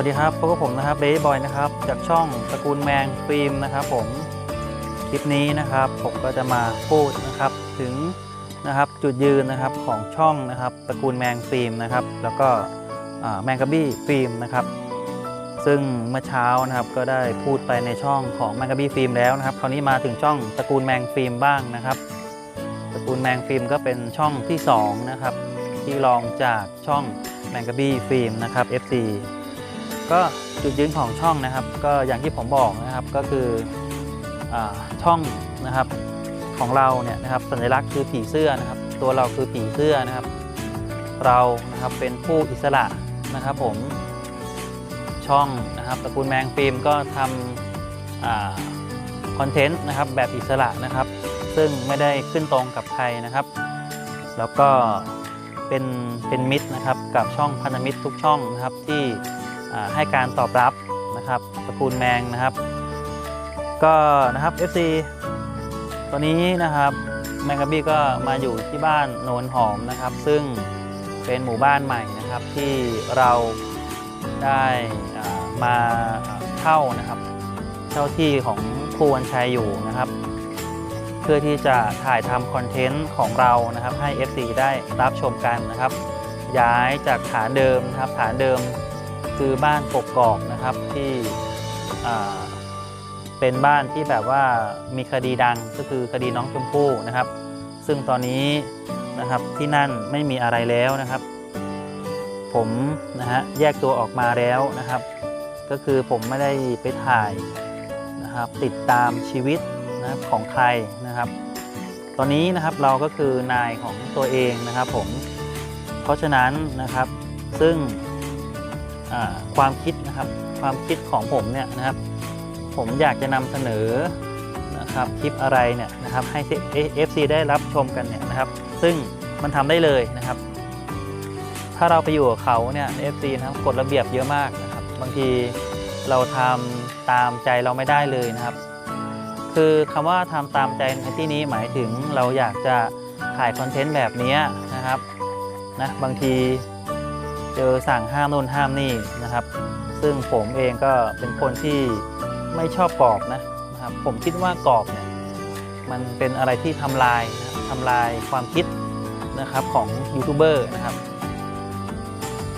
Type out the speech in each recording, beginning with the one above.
วัสดีครับพบกับผมนะครับเบย์บอยนะครับจากช่องตระกูลแมงฟิล์มนะครับผมคลิปนี้นะครับผมก็จะมาพูดนะครับถึงนะครับจุดยืนนะครับของช่องนะครับตระกูลแมงฟิล์มนะครับแล้วก็แมงกะบี้ฟิล์มนะครับซึ่งเมื่อเช้านะครับก็ได้พูดไปในช่องของแมงกะบี้ฟิล์มแล้วนะครับคราวนี้มาถึงช่องตระกูลแมงฟิล์มบ้างนะครับตระกูลแมงฟิล์มก็เป็นช่องที่สองนะครับที่รองจากช่องแมงกะบี้ฟิล์มนะครับ FC ก็จุดยืนของช่องนะครับ ก็อย่างที่ผมบอกนะครับก็คืออช่องนะครับของเราเนี่ยนะครับสัญลักษณ์คือผีเสื้อนะครับ ตัวเราคือผีเสื้อนะครับ เรานะครับเป็นผู้อิสระนะครับผมช่องนะครับตระกูลแมงฟิล์มก็ทำคอนเทนต์นะครับแบบอิสระนะครับ ซึ่งไม่ได้ขึ้นตรงกับใครนะครับ แล้วก็เป็นเป็นมิตรนะครับกับช่องพันธมิตรทุกช่องนะครับที่ ให้การตอบรับนะครับตระกูลแมงนะครับ ก็นะครับ FC ตอนนี้นะครับแมงกะบี้ก็มาอยู่ที่บ้านโนนหอมนะครับ ซึ่งเป็นหมู่บ้านใหม่นะครับที่เราได้มาเช่านะครับเช่าที่ของครูวันชัยอยู่นะครับ เพื่อที่จะถ่ายทำคอนเทนต์ของเรานะครับให้ FC ได้รับชมกันนะครับ ย้ายจากฐานเดิมนะครับฐานเดิม คือบ้านกกอกนะครับที่เป็นบ้านที่แบบว่ามีคดีดังก็คือคดีน้องชมพู่นะครับ ซึ่งตอนนี้นะครับที่นั่นไม่มีอะไรแล้วนะครับ ผมนะฮะแยกตัวออกมาแล้วนะครับ ก็คือผมไม่ได้ไปถ่ายนะครับติดตามชีวิตนะครับของใครนะครับ ตอนนี้นะครับเราก็คือนายของตัวเองนะครับผมเพราะฉะนั้นนะครับซึ่ง ความคิดนะครับ ความคิดของผมเนี่ยนะครับ ผมอยากจะนำเสนอนะครับคลิปอะไรเนี่ยนะครับให้ FC ได้รับชมกันเนี่ยนะครับ ซึ่งมันทำได้เลยนะครับ ถ้าเราไปอยู่กับเขาเนี่ย FC นะครับกฎระเบียบเยอะมากนะครับ บางทีเราทำตามใจเราไม่ได้เลยนะครับ คือคำว่าทำตามใจในที่นี้หมายถึงเราอยากจะถ่ายคอนเทนต์แบบนี้นะครับนะบางที เจอสั่งห้ามโน่นห้ามนี่นะครับ ซึ่งผมเองก็เป็นคนที่ไม่ชอบกรอบนะนะครับ ผมคิดว่ากรอบเนี่ยมันเป็นอะไรที่ทำลายนะทำลายความคิดนะครับของยูทูบเบอร์นะครับ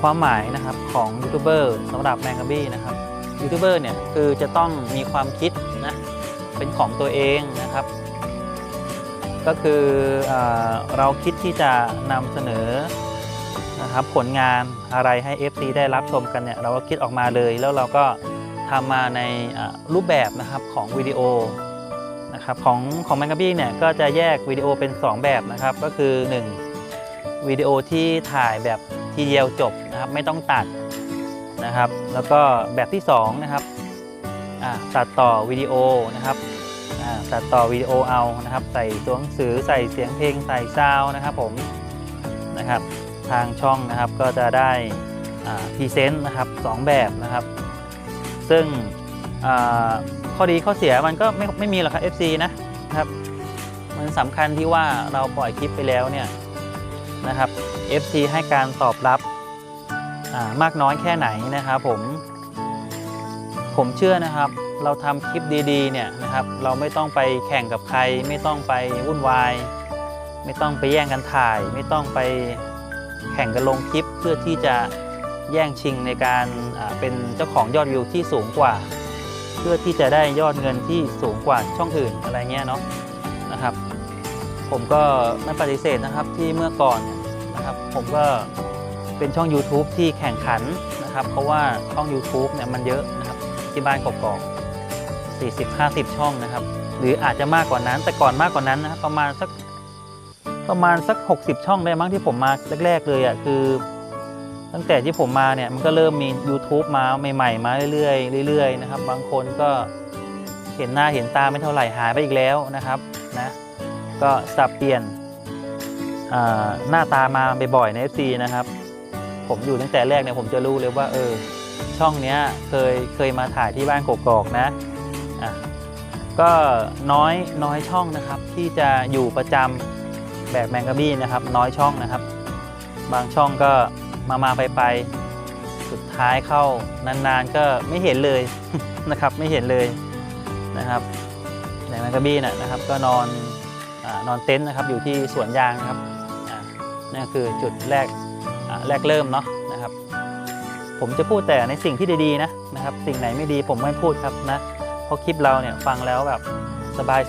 ความหมายนะครับของยูทูบเบอร์สำหรับแมงกะบี้นะครับยูทูบเบอร์เนี่ยคือจะต้องมีความคิดนะเป็นของตัวเองนะครับ ก็คือเออเราคิดที่จะนำเสนอ นะครับผลงานอะไรให้ FC ได้รับชมกันเนี่ยเราก็คิดออกมาเลยแล้วเราก็ทำมาในรูปแบบนะครับของวิดีโอนะครับของของแมงกะบี้เนี่ยก็จะแยกวิดีโอเป็น 2 แบบนะครับก็คือ 1 วิดีโอที่ถ่ายแบบทีเดียวจบนะครับไม่ต้องตัดนะครับ แล้วก็แบบที่2นะครับตัดต่อวิดีโอนะครับตัดต่อวิดีโอเอานะครับ ใส่ตัวหนังสือใส่เสียงเพลงใส่ซาวนะครับผมนะครับ ทางช่องนะครับก็จะได้พรีเซนต์นะครับสองแบบนะครับ ซึ่งข้อดีข้อเสียมันก็ไม่ไม่มีหรอกครับ FC นะนะครับมันสำคัญที่ว่าเราปล่อยคลิปไปแล้วเนี่ยนะครับ FC ให้การตอบรับมากน้อยแค่ไหนนะครับผมผมเชื่อนะครับ เราทำคลิปดีๆเนี่ยนะครับ เราไม่ต้องไปแข่งกับใคร ไม่ต้องไปวุ่นวาย ไม่ต้องไปแย่งกันถ่าย ไม่ต้องไป แข่งกันลงคลิปเพื่อที่จะแย่งชิงในการเป็นเจ้าของยอดวิวที่สูงกว่า เพื่อที่จะได้ยอดเงินที่สูงกว่าช่องอื่นอะไรเงี้ยเนาะนะครับ ผมก็ไม่ปฏิเสธนะครับที่เมื่อก่อนเนี่ยนะครับ ผมก็เป็นช่อง YouTube ที่แข่งขันนะครับ เพราะว่าช่อง YouTube เนี่ยมันเยอะนะครับที่บ้านกอกๆ40-50 ช่องนะครับ หรืออาจจะมากกว่านั้นแต่ก่อนมากกว่านั้นนะครับประมาณสัก ประมาณสัก 60 ช่องได้มั้งที่ผมมาแรก ๆ เลยอะ่ะคือ ตั้งแต่ที่ผมมาเนี่ยมันก็เริ่มมี YouTube มาใหม่ๆ มาเรื่อยๆเรื่อยๆนะครับ บางคนก็เห็นหน้าเห็นตาไม่เท่าไหร่หายไปอีกแล้วนะครับนะก็สับเปลี่ยนหน้าตามาบ่อยๆใน FC นะครับ ผมอยู่ตั้งแต่แรกเนี่ยผมจะรู้เลยว่าเออช่องเนี้ยเคยเคยมาถ่ายที่บ้านกกอกนะอะก็น้อยน้อยช่องนะครับที่จะอยู่ประจำ แบบแมงกะบี้นะครับ น้อยช่องนะครับ บางช่องก็มามาไปไปสุดท้ายเข้านานๆก็ไม่เห็นเลยนะครับ ไม่เห็นเลยนะครับแมงกะบี้นะนะครับ ก็นอนอนอนเต็นท์นะครับอยู่ที่สวนยางนะครับนั่นคือจุดแรกแรกเริ่มเนาะนะครับ ผมจะพูดแต่ในสิ่งที่ดีๆนะนะครับ สิ่งไหนไม่ดีผมไม่พูดครับนะเพราะคลิปเราเนี่ยฟังแล้วแบบ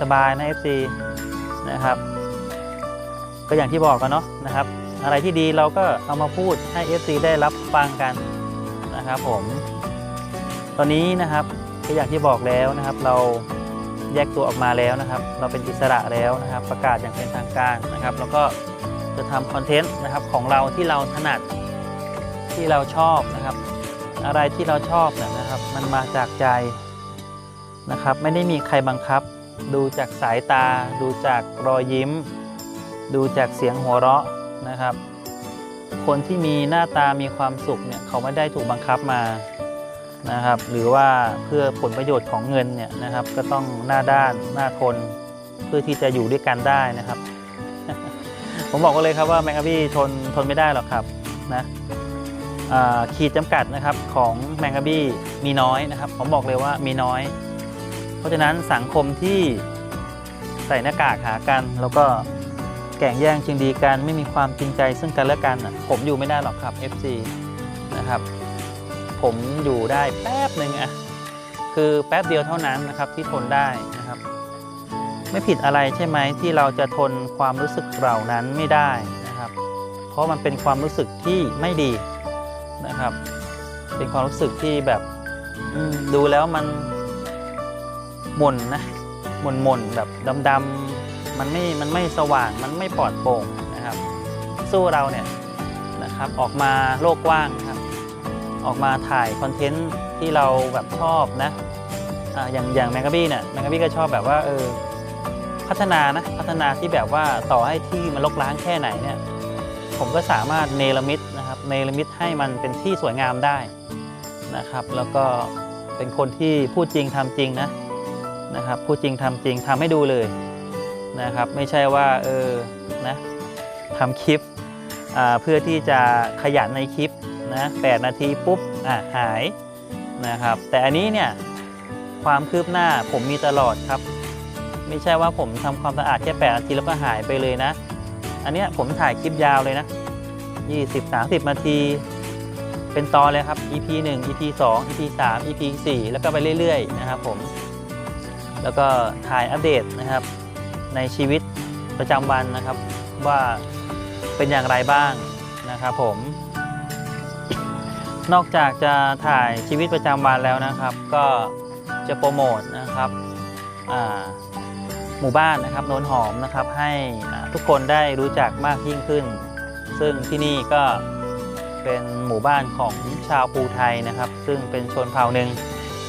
สบายๆนะ FC นะครับ ก็อย่างที่บอกกันเนาะนะครับ อะไรที่ดีเราก็เอามาพูดให้ FC ได้รับฟังกันนะครับผม ตอนนี้นะครับก็อย่างที่บอกแล้วนะครับ เราแยกตัวออกมาแล้วนะครับ เราเป็นอิสระแล้วนะครับ ประกาศอย่างเป็นทางการนะครับ แล้วก็จะทำคอนเทนต์นะครับของเราที่เราถนัดที่เราชอบนะครับ อะไรที่เราชอบเนี่ยนะครับ มันมาจากใจนะครับ ไม่ได้มีใครบังคับ ดูจากสายตา ดูจากรอยยิ้ม ดูจากเสียงหัวเราะนะครับ คนที่มีหน้าตามีความสุขเนี่ยเขาไม่ได้ถูกบังคับมานะครับ หรือว่าเพื่อผลประโยชน์ของเงินเนี่ยนะครับ ก็ต้องหน้าด้านหน้าทนเพื่อที่จะอยู่ด้วยกันได้นะครับ ผมบอกกันเลยครับว่าแมงกะบี้ทนทนไม่ได้หรอกครับนะขีดจำกัดนะครับของแมงกะบี้มีน้อยนะครับ ผมบอกเลยว่ามีน้อย เพราะฉะนั้นสังคมที่ใส่หน้ากากหากันแล้วก็ แก่งแย่งชิงดีกันไม่มีความจริงใจซึ่งกันและกันน่ะผมอยู่ไม่ได้หรอกครับ FC นะครับ ผมอยู่ได้แป๊บหนึ่งอะคือแป๊บเดียวเท่านั้นนะครับที่ทนได้นะครับ ไม่ผิดอะไรใช่ไหมที่เราจะทนความรู้สึกเหล่านั้นไม่ได้นะครับ เพราะมันเป็นความรู้สึกที่ไม่ดีนะครับ เป็นความรู้สึกที่แบบดูแล้วมันหม่นนะหม่นหม่นแบบดำๆ มันไม่มันไม่สว่างมันไม่ปลอดโปร่งนะครับ สู้เราเนี่ยนะครับออกมาโลกกว้างนะครับ ออกมาถ่ายคอนเทนต์ที่เราแบบชอบนะอ่าอย่างอย่างแมงกะบี้เนี่ยแมงกะบี้ก็ชอบแบบว่าเออพัฒนานะพัฒนาที่แบบว่าต่อให้ที่มันลกล้างแค่ไหนเนี่ยผมก็สามารถเนรมิตนะครับเนรมิตให้มันเป็นที่สวยงามได้นะครับ แล้วก็เป็นคนที่พูดจริงทำจริงนะนะครับพูดจริงทำจริงทำให้ดูเลย นะครับ ไม่ใช่ว่าเออนะทำคลิปเพื่อที่จะขยันในคลิปนะ8นาทีปุ๊บอะหายนะครับ แต่อันนี้เนี่ยความคืบหน้าผมมีตลอดครับ ไม่ใช่ว่าผมทำความสะอาดแค่8นาทีแล้วก็หายไปเลยนะ อันเนี้ยผมถ่ายคลิปยาวเลยนะ 20 30 นาที เป็นตอนเลยครับ EP 1 EP 2 EP 3 EP 4 แล้วก็ไปเรื่อยๆนะครับผม แล้วก็ถ่ายอัปเดตนะครับ ในชีวิตประจำวันนะครับ ว่าเป็นอย่างไรบ้างนะครับผม นอกจากจะถ่ายชีวิตประจำวันแล้วนะครับ ก็จะโปรโมทนะครับหมู่บ้านนะครับโนนหอมนะครับ ให้ทุกคนได้รู้จักมากยิ่งขึ้น ซึ่งที่นี่ก็เป็นหมู่บ้านของชาวปูไทยนะครับ ซึ่งเป็นชนเผ่าหนึ่ง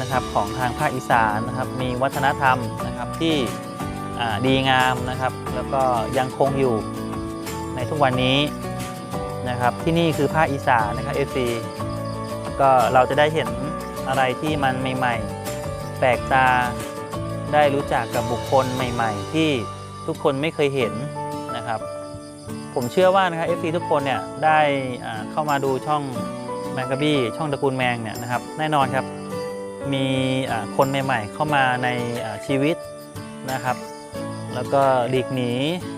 นะครับของทางภาคอีสานนะครับ มีวัฒนธรรมนะครับที่ ดีงามนะครับ แล้วก็ยังคงอยู่ในทุกวันนี้นะครับ ที่นี่คือภาคอีสานนะครับ FC ก็เราจะได้เห็นอะไรที่มันใหม่ๆ แปลกตาได้รู้จักกับบุคคลใหม่ ๆ ที่ทุกคนไม่เคยเห็นนะครับ ผมเชื่อว่านะครับ FC ทุกคนเนี่ยได้เข้ามาดูช่องแมงกะบี้ช่องตระกูลแมงเนี่ยนะครับ แน่นอนครับมีคนใหม่ ๆ เข้ามาในชีวิตนะครับ แล้วก็หลีกหนี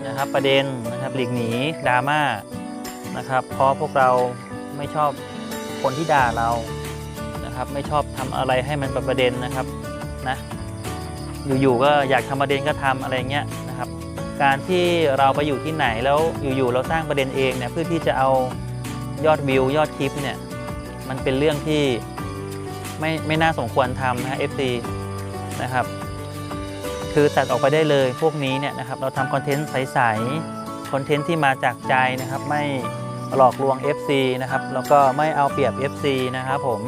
นะครับประเด็นนะครับหลีกหนีดราม่านะครับเพราะพวกเราไม่ชอบคนที่ด่าเรานะครับไม่ชอบทำอะไรให้มันเป็นประเด็นนะครับนะอยู่ๆก็อยากทำประเด็นก็ทำอะไรเงี้ยนะครับ การที่เราไปอยู่ที่ไหนแล้วอยู่ๆเราสร้างประเด็นเองเนี่ยเพื่อที่จะเอายอดวิวยอดคลิปเนี่ยมันเป็นเรื่องที่ไม่ไม่น่าสมควรทำนะฮะ FC นะครับ คือตัดออกไปได้เลยพวกนี้เนี่ยนะครับเราทำคอนเทนต์ใสๆคอนเทนต์ที่มาจากใจนะครับ ไม่หลอกลวง FC นะครับแล้วก็ไม่เอาเปรียบ FC นะครับผม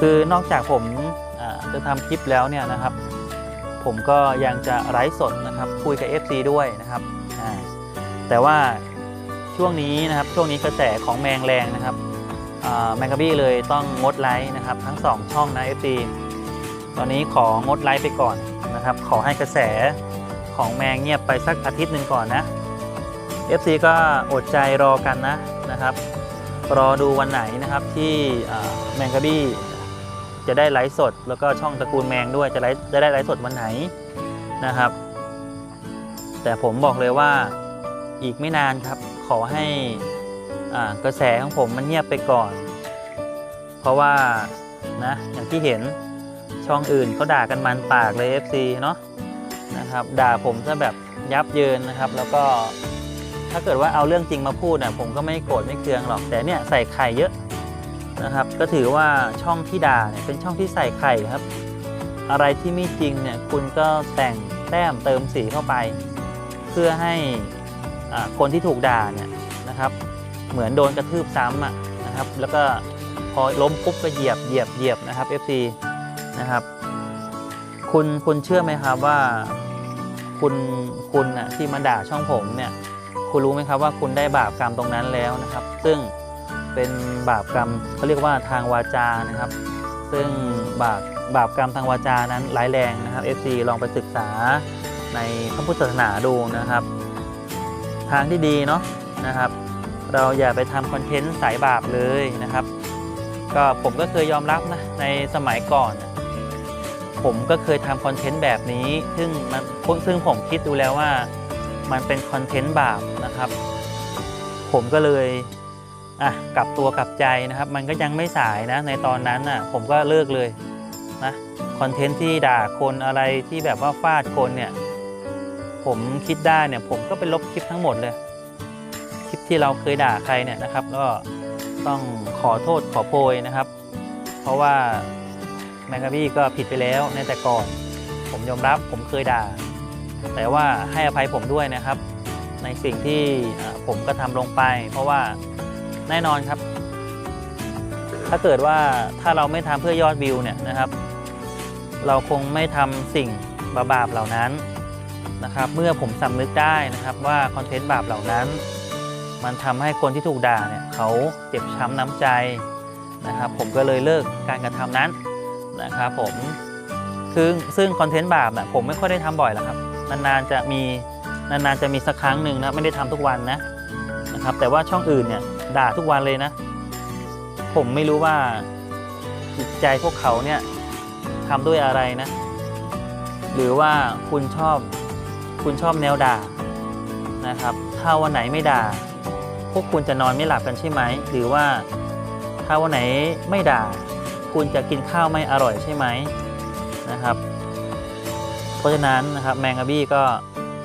คือนอกจากผมจะทำคลิปแล้วเนี่ยนะครับ ผมก็ยังจะไลฟ์สดนะครับคุยกับ FC ด้วยนะครับแต่ว่าช่วงนี้นะครับช่วงนี้กระแสของแมงแรงนะครับแมงกะบี้เลยต้องงดไลฟ์นะครับ ทั้ง 2 ช่องนะ FC ตอนนี้ของดไลฟ์ไปก่อนนะครับ ขอให้กระแสของแมงเงียบไปสักอาทิตย์หนึ่งก่อนนะ FC ก็อดใจรอกันนะนะครับ รอดูวันไหนนะครับที่แมงกะบี้จะได้ไลฟ์สด แล้วก็ช่องตระกูลแมงด้วยจะไลฟ์จะได้ไลฟ์สดวันไหนนะครับ แต่ผมบอกเลยว่าอีกไม่นานครับ ขอให้กระแสของผมมันเงียบไปก่อน เพราะว่านะอย่างที่เห็น ช่องอื่นเขาด่ากันมันปากเลย FC เนาะนะครับด่าผมซะแบบยับเยินนะครับ แล้วก็ถ้าเกิดว่าเอาเรื่องจริงมาพูดนะผมก็ไม่โกรธไม่เคืองหรอกแต่เนี่ยใส่ไข่เยอะนะครับ ก็ถือว่าช่องที่ด่าเนี่ยเป็นช่องที่ใส่ไข่ครับ อะไรที่ไม่จริงเนี่ยคุณก็แต่งแต้มเติมสีเข้าไป เพื่อให้คนที่ถูกด่าเนี่ยนะครับ เหมือนโดนกระทืบซ้ำอะนะครับ แล้วก็พอล้มปุ๊บก็เหยียบเหยียบเหยียบนะครับ FC นะครับ คุณคุณเชื่อไหมครับว่าคุณคุณน่ะที่มาด่าช่องผมเนี่ย คุณรู้ไหมครับว่าคุณได้บาปกรรมตรงนั้นแล้วนะครับ ซึ่งเป็นบาปกรรมเขาเรียกว่าทางวาจานะครับ ซึ่งบาปบาปกรรมทางวาจานั้นร้ายแรงนะครับ FC ลองไปศึกษาในพระพุทธศาสนาดูนะครับ ทางที่ดีเนาะนะครับ เราอย่าไปทำคอนเทนต์สายบาปเลยนะครับ ก็ผมก็เคยยอมรับนะในสมัยก่อน ผมก็เคยทำคอนเทนต์แบบนี้ ซึ่งมันซึ่งผมคิดดูแล้วว่ามันเป็นคอนเทนต์บาปนะครับ ผมก็เลยอะกลับตัวกลับใจนะครับ มันก็ยังไม่สายนะในตอนนั้นน่ะผมก็เลิกเลยนะคอนเทนต์ที่ด่าคนอะไรที่แบบว่าฟาดคนเนี่ยผมคิดได้เนี่ยผมก็ไปลบคลิปทั้งหมดเลย คลิปที่เราเคยด่าใครเนี่ยนะครับ ก็ต้องขอโทษขอโพยนะครับ เพราะว่า แมงกะบี้ก็ผิดไปแล้วในแต่ก่อน ผมยอมรับผมเคยด่า แต่ว่าให้อภัยผมด้วยนะครับ ในสิ่งที่ผมก็ทำลงไป เพราะว่าแน่นอนครับ ถ้าเกิดว่าถ้าเราไม่ทำเพื่อยอดวิวเนี่ยนะครับ เราคงไม่ทำสิ่งบาปเหล่านั้นนะครับ เมื่อผมสำนึกได้นะครับว่าคอนเทนต์บาปเหล่านั้น มันทำให้คนที่ถูกด่าเนี่ยเขาเจ็บช้ำน้ำใจนะครับ ผมก็เลยเลิกการกระทำนั้น นะครับผมคือซึ่งคอนเทนต์บาปน่ะผมไม่ค่อยได้ทำบ่อยหรอกครับ นานๆจะมีนานๆจะมีสักครั้งหนึ่งนะไม่ได้ทำทุกวันนะนะครับ แต่ว่าช่องอื่นเนี่ยด่าทุกวันเลยนะ ผมไม่รู้ว่าจิตใจพวกเขาเนี่ยทำด้วยอะไรนะ หรือว่าคุณชอบคุณชอบแนวด่านะครับ ถ้าวันไหนไม่ด่า พวกคุณจะนอนไม่หลับกันใช่ไหมหรือว่าถ้าวันไหนไม่ด่า คุณจะกินข้าวไม่อร่อยใช่ไหมนะครับ เพราะฉะนั้นนะครับแมงกะบี้ก็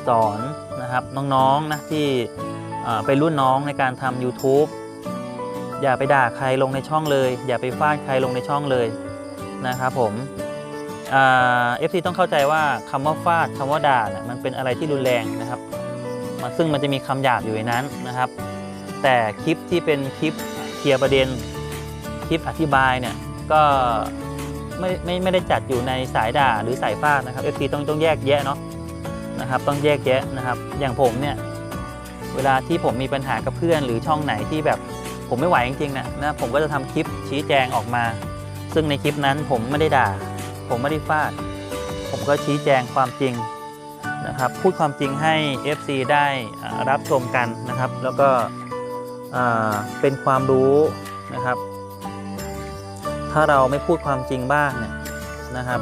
สอนนะครับน้องๆนะที่เป็นรุ่นน้องในการทำ YouTube อย่าไปด่าใครลงในช่องเลย อย่าไปฟาดใครลงในช่องเลยนะครับผมเอฟซีต้องเข้าใจว่าคำว่าฟาดคำว่าด่านี่ยมันเป็นอะไรที่รุนแรงนะครับมันซึ่งมันจะมีคำหยาบอยู่ในนั้นนะครับ แต่คลิปที่เป็นคลิปเคลียร์ประเด็นคลิปอธิบายเนี่ย ก็ไม่ไม่ไม่ได้จัดอยู่ในสายด่าหรือสายฟาดนะครับ FP ต้องต้องแยกแยะเนาะนะครับต้องแยกแยะนะครับ อย่างผมเนี่ยเวลาที่ผมมีปัญหากับเพื่อนหรือช่องไหนที่แบบผมไม่ไหวจริงๆนะนะผมก็จะทำคลิปชี้แจงออกมา ซึ่งในคลิปนั้นผมไม่ได้ด่า ผมไม่ได้ฟาด ผมก็ชี้แจงความจริงนะครับ พูดความจริงให้ FC ได้รับชมกันนะครับ แล้วก็เป็นความรู้นะครับ ถ้าเราไม่พูดความจริงบ้างเนี่ยนะครับ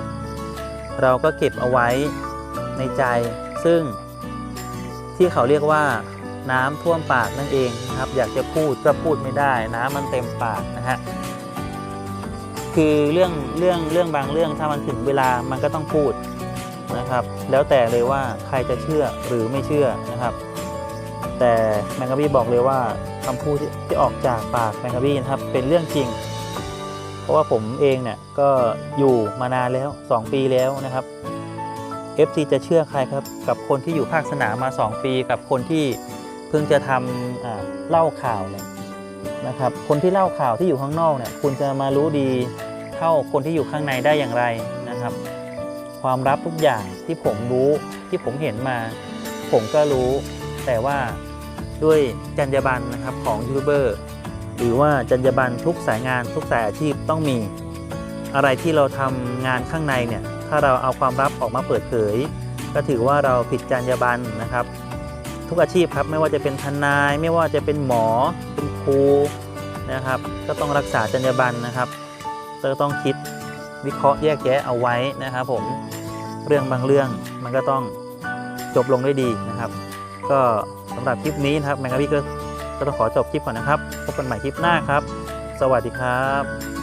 เราก็เก็บเอาไว้ในใจ ซึ่งที่เขาเรียกว่าน้ำท่วมปากนั่นเองนะครับ อยากจะพูดก็พูดไม่ได้ น้ำมันเต็มปากนะฮะคือเรื่องเรื่องเรื่องบางเรื่องถ้ามันถึงเวลามันก็ต้องพูดนะครับ แล้วแต่เลยว่าใครจะเชื่อหรือไม่เชื่อนะครับ แต่แมงกะบี้บอกเลยว่าคำพูดที่ออกจากปากแมงกะบี้นะครับ เป็นเรื่องจริง ราะว่าผมเองเนี่ยก็อยู่มานานแล้ว 2 ปีแล้วนะครับ FC จะเชื่อใครครับกับคนที่อยู่ภาคสนามมา 2 ปี กับคนที่เพิ่งจะทำเล่าข่าวเนี่ยนะครับ คนที่เล่าข่าวที่อยู่ข้างนอกเนี่ยคุณจะมารู้ดีเท่าคนที่อยู่ข้างในได้อย่างไรนะครับ ความลับทุกอย่างที่ผมรู้ที่ผมเห็นมา ผมก็รู้แต่ว่าด้วยจรรยาบรรณนะครับของยูทูบเบอร์ หรือว่าจรรยาบรรณทุกสายงานทุกสายอาชีพต้องมี อะไรที่เราทำงานข้างในเนี่ยถ้าเราเอาความลับออกมาเปิดเผย ก็ถือว่าเราผิดจรรยาบรรณนะครับ ทุกอาชีพครับไม่ว่าจะเป็นทนาย ไม่ว่าจะเป็นหมอเป็นครูนะครับ ก็ต้องรักษาจรรยาบรรณนะครับก็ต้องคิดวิเคราะห์แยกแยะเอาไว้นะครับ ผมเรื่องบางเรื่องมันก็ต้องจบลงด้วยดีนะครับ ก็สำหรับคลิปนี้นะครับแมงกะพี่ก็ ก็ต้องขอจบคลิปก่อนนะครับ พบกันใหม่คลิปหน้าครับ สวัสดีครับ